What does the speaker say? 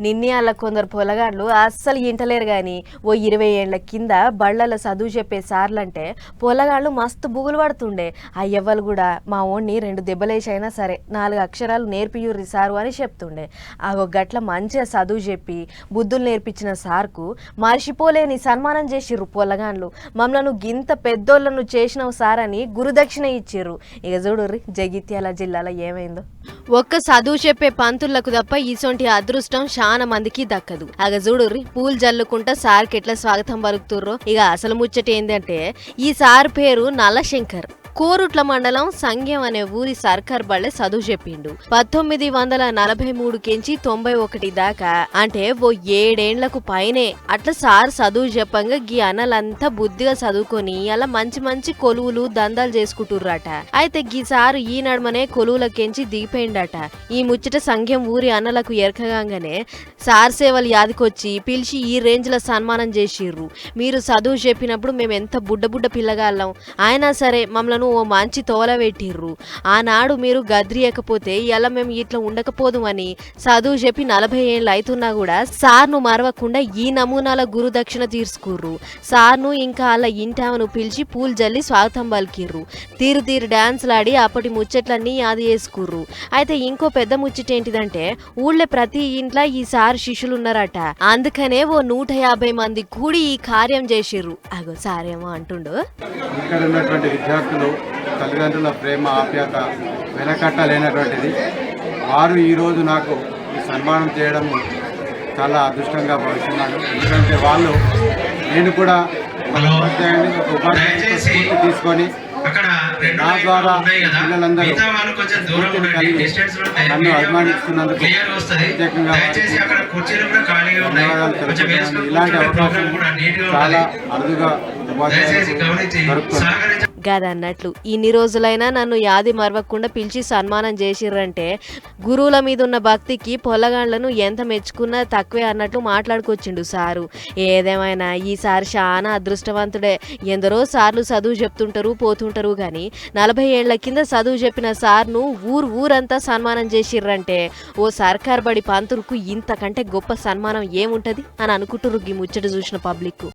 నిన్నే అల్ల కొందరు పొలగాళ్ళు అస్సలు ఇంటలేరు కానీ ఓ ఇరవై ఏళ్ళ కింద బళ్ళల చదువు చెప్పే సార్లంటే పొలగాళ్ళు మస్తు బుగులు పడుతుండే. అయ్యవ్వలు కూడా మా ఓణ్ణి రెండు దెబ్బలేసైనా సరే నాలుగు అక్షరాలు నేర్పియుర్రి సారు అని చెప్తుండే. ఆగో గట్ల మంచిగా చదువు చెప్పి బుద్ధులు నేర్పించిన సార్కు మర్చిపోలేని సన్మానం చేసిర్రు పొలగాళ్ళు మమ్మలను గింత పెద్దోళ్ళను చేసినావు సార్ అని గురుదక్షిణ ఇచ్చిర్రు. ఇక చూడుర్రి జగిత్యాల జిల్లాలో ఏమైందో. ఒక్క చదువు చెప్పే పంతులకు తప్ప ఇసొంటి అదృష్టం చాలా మందికి దక్కదు. అగ చూడుర్రి పూలు జల్లుకుంటా సార్కి ఎట్లా స్వాగతం పలుకుతుర్రో? ఇక అసలు ముచ్చట ఏంటంటే ఈ సార్ పేరు నల్లశంకర్ కోరుట్ల మండలం సంగ్యం అనే ఊరి సర్కార్ బళ్ళె చదువు చెప్పిండు. పంతొమ్మిది వందల నలభై మూడు కించి తొంభై ఒకటి దాకా అంటే ఓ ఏడేండ్లకు పైనే. అట్లా సార్ చదువు చెప్పంగా గీ అన్నలంతా బుద్ధిగా చదువుకొని అలా మంచి మంచి కొలువులు దందాలు చేసుకుంటుర్రట. అయితే గీ సారు ఈ నడుమనే కొలువులకెంచి దిగిపోయిండట. ఈ ముచ్చట సంఘం ఊరి అన్నలకు ఎరకగానే సార్ సేవలు యాదికొచ్చి పిలిచి ఈ రేంజ్లో సన్మానం చేసిర్రు. మీరు చదువు చెప్పినప్పుడు మేము ఎంత బుడ్డ బుడ్డ పిల్లగాళ్ళం. అయినా సరే మమ్మల్ని ఓ మంచి తోల పెట్టిర్రు. ఆనాడు మీరు గద్రియకపోతే ఇలా మేము ఇట్లా ఉండకపోదు అని చదువు చెప్పి నలభై ఏళ్ళు అవుతున్నా కూడా సార్ను మరవకుండా ఈ నమూనాల గురుదక్షిణ తీర్చుకుర్రు. సార్ను ఇంకా అలా ఇంటామను పిలిచి పూలు జల్లి స్వాగతం పలికిర్రు. తీరు తీరు డాన్స్లాడి అప్పటి ముచ్చట్లన్నీ యాది చేసుకుర్రు. అయితే ఇంకో పెద్ద ముచ్చట ఏంటిదంటే ఊళ్ళో ప్రతి ఇంట్లో ఈ సార్ శిష్యులు ఉన్నారట అందుకనే ఓ నూట యాభై మంది కూడి ఈ కార్యం చేసిర్రు. అగో సారేమో అంటుండు. ఇక్కడ ఉన్నటువంటి విద్యార్థులు తల్లిదండ్రుల ప్రేమ ఆప్యాయత వెనకట్టలేనటువంటిది. వారు ఈరోజు నాకు ఈ సన్మానం చేయడం చాలా అదృష్టంగా భావిస్తున్నాను. ఎందుకంటే వాళ్ళు నేను కూడా ఒక ఉపాధ్యాయుని ఒక ఉపాధ్యాయుని తీసుకొని నా ద్వారా పిల్లలందరూ నన్ను అభిమానిస్తున్నందుకు ప్రత్యేకంగా ధన్యవాదాలు తెలుపుతున్నాను. ఇలాంటి అవకాశం చాలా అరుదుగా సహకరించ గదన్నట్లు. ఇన్ని రోజులైనా నన్ను యాది మరవకుండా పిలిచి సన్మానం చేసిర్రంటే గురువుల మీద ఉన్న భక్తికి పొల్లగాండ్లను ఎంత మెచ్చుకున్నా తక్కువే అన్నట్లు మాట్లాడుకొచ్చిండు సారు. ఏదేమైనా ఈసారి చాలా అదృష్టవంతుడే. ఎందరో సార్లు చదువు చెప్తుంటారు పోతుంటారు కానీ నలభై ఏళ్ళ కింద చదువు చెప్పిన సార్ను ఊరు ఊరంతా సన్మానం చేసిర్రంటే ఓ సర్కార్ బడి పంతులకు ఇంతకంటే గొప్ప సన్మానం ఏముంటది? అని అనుకుంటుర్రు ఈ ముచ్చట చూసిన పబ్లిక్